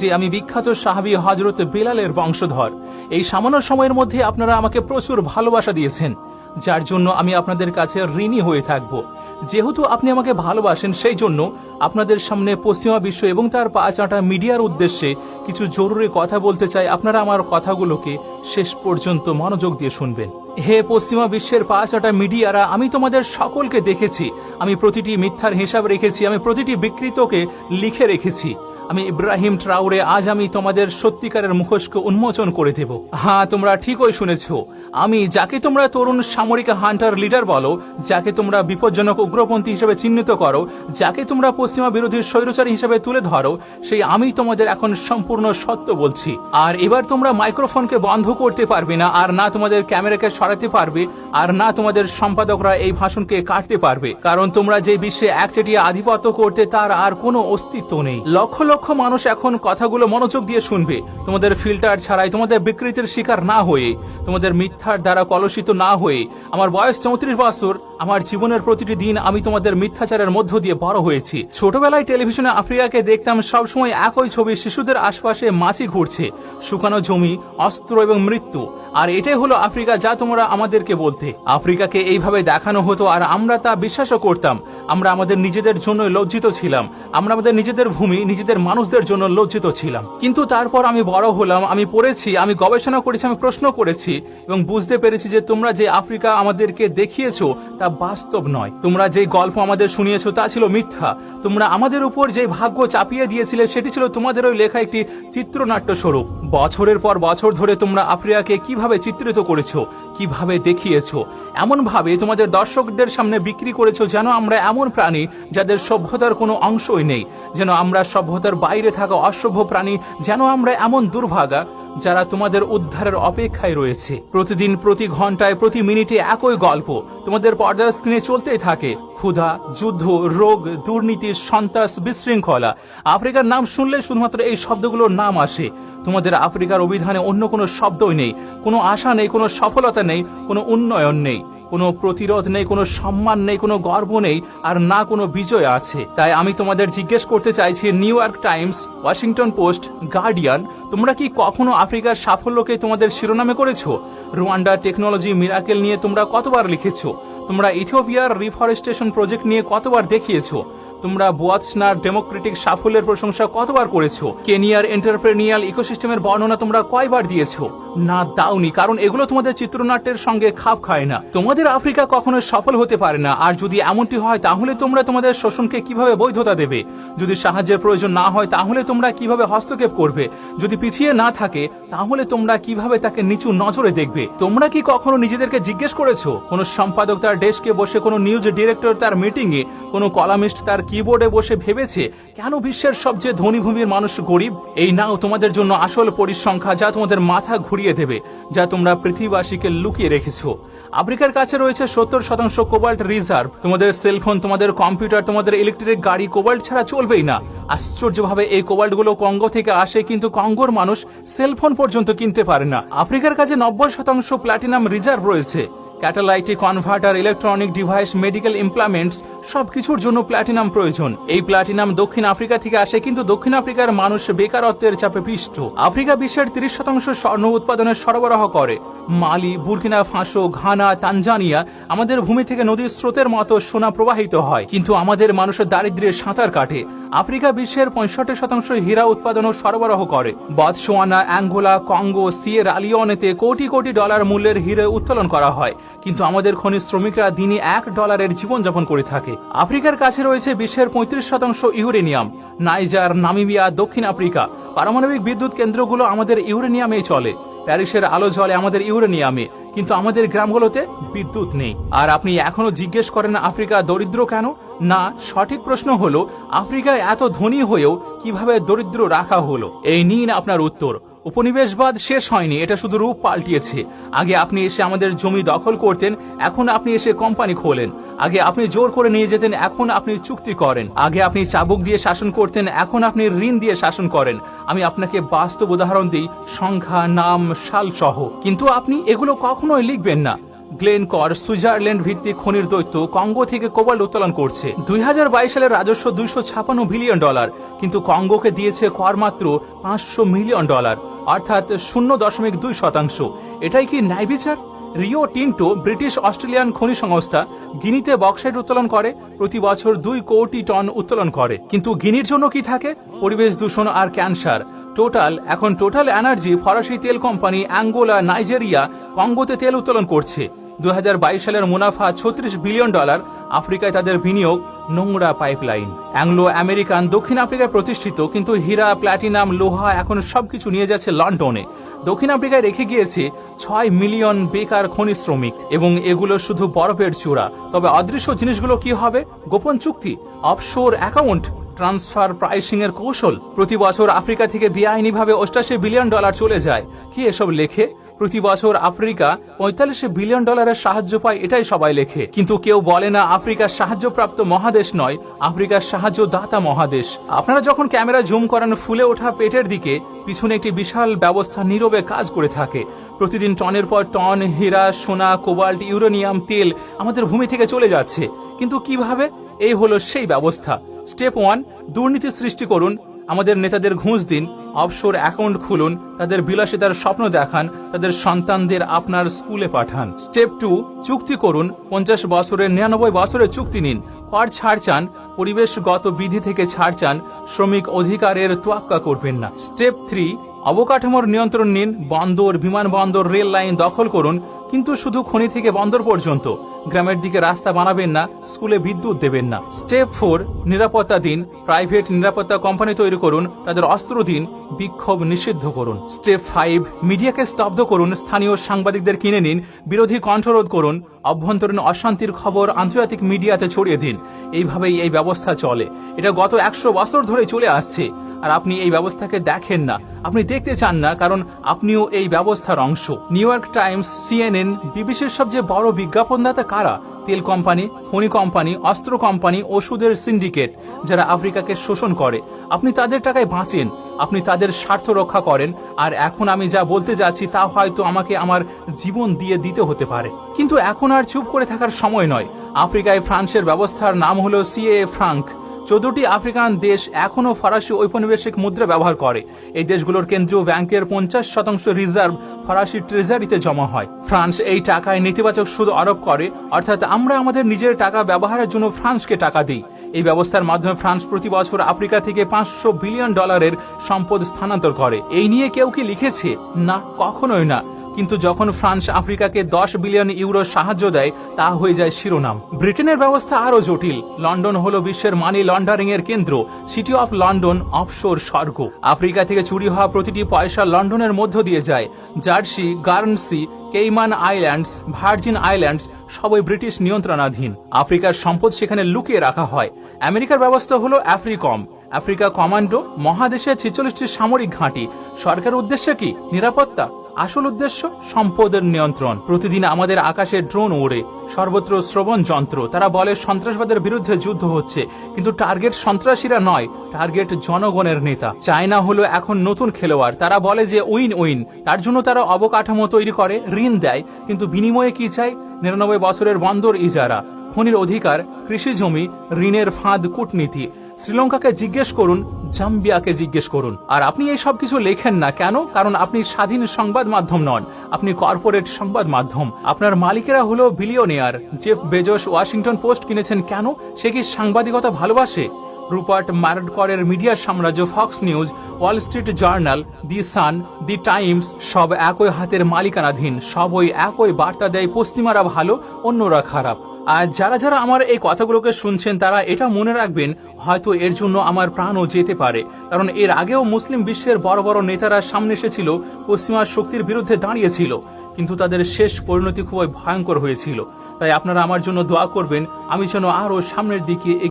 যে আমি বিখ্যাত সাহাবি হজরত বিলালের বংশধর। এই সামান্য সময়ের মধ্যে আপনারা আমাকে প্রচুর ভালোবাসা দিয়েছেন, যার জন্য আমি আপনাদের কাছে ঋণী হয়ে থাকব। যেহেতু আপনি আমাকে ভালোবাসেন, সেই জন্য আপনাদের সামনে পশ্চিমা বিশ্ব এবং তার পা চাটা মিডিয়ার উদ্দেশ্যে কিছু জরুরি কথা বলতে চাই। আপনারা আমার কথাগুলোকে শেষ পর্যন্ত মনোযোগ দিয়ে শুনবেন। হে পশ্চিমা বিশ্বের পা চাটা মিডিয়ারা, আমি তোমাদের সকলকে দেখেছি। আমি প্রতিটি মিথ্যার হিসাব রেখেছি, আমি প্রতিটি বিকৃতকে লিখে রেখেছি। আমি ইব্রাহিম ট্রাউরে আজ আমি তোমাদের সত্যিকারের মুখোশকে উন্মোচন করে দেব। হ্যাঁ তোমরা ঠিকই শুনেছ। আমি, যাকে তোমরা তরুণ সামরিক হান্টার লিডার বলো, যাকে তোমরা বিপজ্জনক উগ্রপন্থী হিসেবে চিহ্নিত করো, যাকে তোমরা পশ্চিমা বিরোধী স্বৈরচারী হিসেবে তুলে ধরো, সেই আমি তোমাদের এখন সম্পূর্ণ সত্য বলছি। আর এবার তোমরা মাইক্রোফোনকে বন্ধ করতে পারবে না, আর না তোমাদের ক্যামেরাকে সরাতে পারবে, আর না তোমাদের সম্পাদকরা এই ভাষণকে কাটতে পারবে। কারণ তোমরা যে বিশ্বে একচেটিয়া আধিপত্য করতে, তার আর কোনো অস্তিত্ব নেই। লক্ষ লক্ষ মানুষ এখন কথাগুলো মনোযোগ দিয়ে শুনবে। তোমাদের ফিল্টার ছাড়াই তোমাদের বিকৃতির শিকার না হয়ে, তোমাদের মিথ্যার দ্বারা কলুষিত না হয়ে, আমার বয়স চৌত্রিশ বছর, আমার জীবনের প্রতিটি দিন আমি তোমাদের মিথ্যাচারের মধ্য দিয়ে বড় হয়েছি। ছোটবেলায় টেলিভিশনে আফ্রিকাকে দেখতাম সবসময় একই ছবি শিশুদের আশপাশে মাছি ঘুরছে, শুকানো জমি, অস্ত্র এবং মৃত্যু। আর এটাই হলো আফ্রিকা যা তোমরা আমাদেরকে বলতে। আফ্রিকাকে এইভাবে দেখানো হতো আর আমরা তা বিশ্বাসও করতাম। আমরা আমাদের নিজেদের জন্য লজ্জিত ছিলাম। আমরা আমাদের নিজেদের ভূমি, নিজেদের মানুষদের জন্য লজ্জিত ছিলাম। কিন্তু তারপর আমি বড় হলাম, আমি পড়েছি, আমি গবেষণা করেছি, আমি প্রশ্ন করেছি এবং বুঝতে পেরেছি যে তোমরা যে আফ্রিকা আমাদেরকে দেখিয়েছো তা বাস্তব নয়। তোমরা যে গল্প আমাদের শুনিয়েছো তা ছিল মিথ্যা। তোমরা আমাদের উপর যে ভাগ্য চাপিয়ে দিয়েছিলে সেটি ছিল তোমাদের ওই লেখা একটি চিত্রনাট্য স্বরূপ। বছরের পর বছর ধরে তোমরা আফ্রিকাকে কীভাবে চিত্রিত করেছ, কীভাবে দেখিয়েছো এমন ভাবে তোমাদের দর্শকদের সামনে বিক্রি করেছ যেন আমরা এমন প্রাণী যাদের সভ্যতার কোনো অংশই নেই, যেন আমরা সভ্যতার বাইরে থাকা অসভ্য প্রাণী যেন আমরা এমন দুর্ভাগা যারা তোমাদের উদ্ধারের অপেক্ষায় রয়েছে। প্রতিদিন, প্রতি ঘন্টায়, প্রতি মিনিটে একই গল্প তোমাদের পর্দার স্ক্রিনে চলতেই থাকে। ক্ষুধা, যুদ্ধ, রোগ, দুর্নীতি, সন্ত্রাস, বিশৃঙ্খলা। আফ্রিকার নাম শুনলে শুধুমাত্র এই শব্দগুলোর নাম আসে। তোমাদের আফ্রিকার অভিধানে অন্য কোনো শব্দই নেই। কোনো আশা নেই, কোনো সফলতা নেই, কোনো উন্নয়ন নেই। কোনো প্রতিরোধ নেই, কোনো সম্মান নেই, কোনো গর্ব নেই, আর না কোনো বিজয় আছে। তাই আমি তোমাদের জিজ্ঞেস করতে চাইছি, New York Times, Washington Post, Guardian, তোমরা কি কখনো আফ্রিকার সাফল্যকে তোমাদের শিরোনামে করেছ? রুয়ান্ডা টেকনোলজি মিরাকেল নিয়ে তোমরা কতবার লিখেছো? তোমরা ইথিওপিয়ার রিফরেস্টেশন প্রজেক্ট নিয়ে কতবার দেখিয়েছো? তোমরা বোয়াৎসনার ডেমোক্রেটিক সাফল্যের প্রশংসা কতবার করেছ? কেনিয়ার এন্টারপ্রেনিয়াল ইকোসিস্টেমের বর্ণনা তোমরা কয়বার দিয়েছ? না, দাওনি, কারণ এগুলো তোমাদের চিত্রনাট্যের সঙ্গে খাপ খায় না। তোমাদের আফ্রিকা কখনো সফল হতে পারে না। আর যদি এমনটি হয়, তাহলে তোমরা তোমাদের শোষণকে কীভাবে বৈধতা দেবে? যদি সাহায্যের প্রয়োজন না হয়, তাহলে তোমরা কীভাবে হস্তক্ষেপ করবে? যদি পিছিয়ে না থাকে, তাহলে তোমরা কীভাবে তাকে নিচু নজরে দেখবে? তোমরা কি কখনো নিজেদেরকে জিজ্ঞেস করেছ? কোনো সম্পাদক তার ডেস্কে বসে কোনো নিউজ ডিরেক্টর তার মিটিংয়ে, কোনো কলামিস্ট তার কিবোর্ডে বসে ভেবেছে, কেন বিশ্বের সবচেয়ে ধনী ভূমির মানুষ গরিব? এই নাও তোমাদের জন্য আসল পরিসংখ্যা যা তোমাদের মাথা ঘুরিয়ে দেবে, যা তোমরা পৃথিবীবাসীকে লুকিয়ে রেখেছো। আফ্রিকার কাছে রয়েছে সত্তর শতাংশ কোবাল্ট রিজার্ভ। তোমাদের সেলফোন, তোমাদের কম্পিউটার, তোমাদের ইলেকট্রিক গাড়ি কোবাল্ট ছাড়া চলবেই না। আশ্চর্যভাবে এই কোবাল্টগুলো কঙ্গো থেকে আসে, কিন্তু কঙ্গোর মানুষ সেলফোন পর্যন্ত কিনতে পারে না। আফ্রিকার কাছে নব্বই শতাংশ প্ল্যাটিনাম রিজার্ভ রয়েছে। Catalytic converter electronic device medical implants সবকিছুর জন্য প্ল্যাটিনাম প্রয়োজন। এই প্ল্যাটিনাম দক্ষিণ আফ্রিকা থেকে আসে, কিন্তু দক্ষিণ আফ্রিকার মানুষ বেকারত্বের চাপে পিষ্ট। আফ্রিকা বিশ্বের তিরিশ শতাংশ স্বর্ণ উৎপাদনের সরবরাহ করে। Mali, Burkina Faso, Ghana, Tanzania আমাদের ভূমি থেকে নদীর স্রোতের মতো সোনা প্রবাহিত হয়। কিন্তু আমাদের মানুষের দারিদ্র্যের সাঁতার কাটে। আফ্রিকা বিশ্বের পঁয়ষট্টি শতাংশ হীরা উৎপাদন ও সরবরাহ করে। বতসোয়ানা অ্যাঙ্গোলা, কঙ্গো, সিয়ের আলিয়নেতে কোটি কোটি ডলার মূল্যের হিরে উত্তোলন করা হয়। কিন্তু আমাদের খনিজ শ্রমিকরা দিনে এক ডলারের জীবনযাপন করে থাকে। আফ্রিকার কাছে রয়েছে বিশ্বের পঁয়ত্রিশ শতাংশ ইউরেনিয়াম। নাইজার, নামিবিয়া, দক্ষিণ আফ্রিকা, পারমাণবিক বিদ্যুৎ কেন্দ্রগুলো আমাদের ইউরেনিয়ামেই চলে। প্যারিসের আলো জলে আমাদের ইউরেনিয়ামে, কিন্তু আমাদের গ্রামগুলোতে বিদ্যুৎ নেই। আর আপনি এখনও জিজ্ঞেস করেন আফ্রিকা দরিদ্র কেন? না, সঠিক প্রশ্ন হলো, আফ্রিকায় এত ধনী হয়েও কীভাবে দরিদ্র রাখা হলো? এই নিন আপনার উত্তর। উপনিবেশবাদ শেষ হয়নি, এটা শুধু রূপ পাল্টিয়েছে। আগে আপনি এসে আমাদের জমি দখল করতেন, এখন আপনি এসে কোম্পানি খোলেন। আগে আপনি জোর করে নিয়ে যেতেন, এখন আপনি চুক্তি করেন। আগে আপনি চাবুক দিয়ে শাসন করতেন, এখন আপনি ঋণ দিয়ে শাসন করেন। আমি আপনাকে বাস্তব উদাহরণ দিই, সংখ্যা, নাম সাল সহ কিন্তু আপনি এগুলো কখনোই লিখবেন না। গ্লেনকর সুইজারল্যান্ড ভিত্তিক খনির দৈত্য কঙ্গো থেকে কোবাল্ট উত্তোলন করছে। দুই হাজার বাইশ সালের রাজস্ব দুইশো ছাপান্ন বিলিয়ন ডলার, কিন্তু কঙ্গোকে দিয়েছে কর মাত্র পাঁচশো মিলিয়ন ডলার। অর্থাৎ শূন্য দশমিক দুই শতাংশ। এটাই কি ন্যায় বিচার? রিও টিন্টো, ব্রিটিশ অস্ট্রেলিয়ান খনি সংস্থা, গিনিতে বক্সাইট উত্তোলন করে, প্রতি বছর দুই কোটি টন উত্তোলন করে। কিন্তু গিনির জন্য কি থাকে? পরিবেশ দূষণ আর ক্যান্সার। টোটাল, এখন টোটাল এনার্জি ফরাসি তেল কোম্পানি অ্যাঙ্গোলা, নাইজেরিয়া, কঙ্গোতে তেল উত্তোলন করছে। দু হাজার বাইশ সালের মুনাফা ছত্রিশ বিলিয়ন ডলার, আফ্রিকায় তাদের বিনিয়োগ নোংরা পাইপলাইন। অ্যাংলো আমেরিকান দক্ষিণ আফ্রিকায় প্রতিষ্ঠিত, কিন্তু হীরা, প্ল্যাটিনাম, লোহা এখন সবকিছু নিয়ে যাচ্ছে লন্ডনে। দক্ষিণ আফ্রিকায় রেখে গিয়েছে ছয় মিলিয়ন বেকার খনি শ্রমিক এবং এগুলো শুধু বরফের চূড়া। তবে অদৃশ্য জিনিসগুলো কি হবে? গোপন চুক্তি? Offshore account? ট্রান্সফার প্রাইসিং এর কৌশল? প্রতি বছর আফ্রিকা থেকে বেআইনিভাবে অষ্টাশি বিলিয়ন ডলার চলে যায়। কি এসব লেখে? প্রতি বছর আফ্রিকা পঁয়তাল্লিশ বিলিয়ন ডলারের সাহায্য পায়, এটাই সবাই লেখে। কিন্তু কেউ বলে না আফ্রিকা সাহায্যপ্রাপ্ত মহাদেশ নয়, আফ্রিকার সাহায্য দাতা মহাদেশ। আপনারা যখন ক্যামেরা জুম করান ফুলে ওঠা পেটের দিকে, পিছনে একটি বিশাল ব্যবস্থা নীরবে কাজ করে থাকে। প্রতিদিন টনের পর টন, হীরা, সোনা, কোবাল্ট, ইউরেনিয়াম, তেল আমাদের ভূমি থেকে চলে যাচ্ছে। কিন্তু কীভাবে? এই হলো সেই ব্যবস্থা। স্টেপ ওয়ান, দুর্নীতি সৃষ্টি করুন, আমাদের নেতাদের ঘুষ দিন অফশোর অ্যাকাউন্ট খুলুন, তাদের বিলাসিতার স্বপ্ন দেখান, তাদের সন্তানদের আপনার স্কুলে পাঠান। স্টেপ টু, চুক্তি করুন, পঞ্চাশ বছরের নিরানব্বই বছরের চুক্তি নিন। কর ছাড় চান, পরিবেশগত বিধি থেকে ছাড় চান, শ্রমিক অধিকারের তোয়াক্কা করবেন না। স্টেপ থ্রি, অবকাঠামোর নিয়ন্ত্রণ নিন, বন্দর, বিমানবন্দর রেল লাইন দখল করুন, কিন্তু শুধু খনি থেকে বন্দর পর্যন্ত। গ্রামের দিকে রাস্তা বানাবেন না, স্কুলে বিদ্যুৎ দেবেন না। স্টেপ ফোর, নিরাপত্তা দিন। প্রাইভেট নিরাপত্তা কোম্পানি তৈরি করুন, তাদের অস্ত্র দিন, বিক্ষোভ নিষিদ্ধ করুন। স্টেপ ফাইভ, মিডিয়াকে স্তব্ধ করুন, স্থানীয় সাংবাদিকদের কিনে নিন, বিরোধী কণ্ঠরোধ করুন, অভ্যন্তরীণ অশান্তির খবর আন্তর্জাতিক মিডিয়াতে ছড়িয়ে দিন। এইভাবেই এই ব্যবস্থা চলে। এটা গত একশো বছর ধরে চলে আসছে। আর আপনি এই ব্যবস্থাকে দেখেন না। আপনি দেখতে চান না, কারণ আপনিও এই ব্যবস্থার অংশ। নিউ ইয়র্ক টাইমস, সিএনএন, বিবিসির সবচেয়ে বড় বিজ্ঞাপনদাতা কারা তেল কোম্পানি, খনি কোম্পানি, অস্ত্র কোম্পানি, ওষুধের সিন্ডিকেট যারা আফ্রিকাকে শোষণ করে। আপনি তাদের টাকায় বাঁচেন, আপনি তাদের স্বার্থ রক্ষা করেন, আর এখন আমি যা বলতে যাচ্ছি তা হয়তো আমাকে আমার জীবন দিয়ে দিতে হতে পারে। কিন্তু এখন আর চুপ করে থাকার সময় নয়। আফ্রিকায় ফ্রান্সের ব্যবস্থার নাম হলো সিএ ফ্রাঙ্ক চোদ্দটি আফ্রিকান দেশ এখনও ফরাসি ঔপনিবেশিক মুদ্রা ব্যবহার করে। এই দেশগুলোর কেন্দ্রীয় ব্যাংকের পঞ্চাশ শতাংশ রিজার্ভ ফরাসি ট্রেজারিতে জমা হয়। ফ্রান্স এই টাকায় নেতিবাচক সুদ আরোপ করে, অর্থাৎ আমরা আমাদের নিজের টাকা ব্যবহারের জন্য ফ্রান্সকে টাকা দিই। এই ব্যবস্থার মাধ্যমে ফ্রান্স প্রতি বছর আফ্রিকা থেকে পাঁচশো বিলিয়ন ডলারের সম্পদ স্থানান্তর করে। এই নিয়ে কেউ কি লিখেছে? না, কখনোই না। কিন্তু যখন ফ্রান্স আফ্রিকাকে দশ বিলিয়ন ইউরো সাহায্য দেয়, তা হয়ে যায় শিরোনাম। ব্রিটেনের ব্যবস্থা আরও জটিল। লন্ডন হলো বিশ্বের মানি লন্ডারিং এর কেন্দ্র। সিটি অফ লন্ডন অফশোর স্বর্গ। আফ্রিকা থেকে চুরি হওয়া প্রতিটি পয়সা লন্ডনের মধ্য দিয়ে যায়। Jersey, Guernsey, Cayman islands, Virgin islands সবই ব্রিটিশ নিয়ন্ত্রণাধীন। আফ্রিকার সম্পদ সেখানে লুকিয়ে রাখা হয়। আমেরিকার ব্যবস্থা হলো আফ্রিকম। আফ্রিকা কমান্ডো মহাদেশে ছেচল্লিশটি সামরিক ঘাঁটি। সরকারের উদ্দেশ্য কি? নিরাপত্তা? আসল উদ্দেশ্য সম্পদের নিয়ন্ত্রণ। প্রতিদিন আমাদের আকাশে ড্রোন ওড়ে, সর্বত্র শ্রবণ যন্ত্র। তারা বলে, সন্ত্রাসবাদের বিরুদ্ধে যুদ্ধ হচ্ছে, কিন্তু টার্গেট সন্ত্রাসীরা নয়, টার্গেট জনগণের নেতা। চায়না হলো এখন নতুন খেলোয়াড়। তারা বলে যে, উইন উইন। তার জন্য তারা অবকাঠামো তৈরি করে, ঋণ দেয়, কিন্তু বিনিময়ে কি চাই নিরানব্বই বছরের বন্দর ইজারা। খনির অধিকার, কৃষি জমি, ঋণের ফাঁদ, কূটনীতি। শ্রীলঙ্কাকে জিজ্ঞেস করুন জাম্বিয়াকে জিজ্ঞেস করুন। আর আপনি এই সব কিছু লেখেন না কেন? কারণ আপনি স্বাধীন সংবাদ মাধ্যম নন। আপনি কর্পোরেট সংবাদ মাধ্যম। আপনার মালিকেরা হলো billionaire Jeff Bezos Washington Post কিনেছেন কেন? সে কি সাংবাদিকতা ভালোবাসে? রুপার্ট ম্যারডকরের মিডিয়া সাম্রাজ্য Fox News, Wall Street Journal, the Sun, the Times, সব একই হাতের মালিকানাধীন। সব ওই একই বার্তা দেয়, পশ্চিমারা ভালো, অন্যরা খারাপ। আর যারা যারা আমার এই কথাগুলোকে শুনছেন, তারা এটা মনে রাখবেন, হয়তো এর জন্য আমার প্রাণও যেতে পারে। কারণ এর আগেও মুসলিম বিশ্বের বড় বড় নেতারা সামনে এসেছিল পশ্চিমা শক্তির বিরুদ্ধে দাঁড়িয়েছিল, কিন্তু তাদের শেষ পরিণতি খুবই ভয়ঙ্কর হয়েছিল। তাই আপনারা আমার জন্য দোয়া করবেন, আমি যেন আরও সামনের দিকে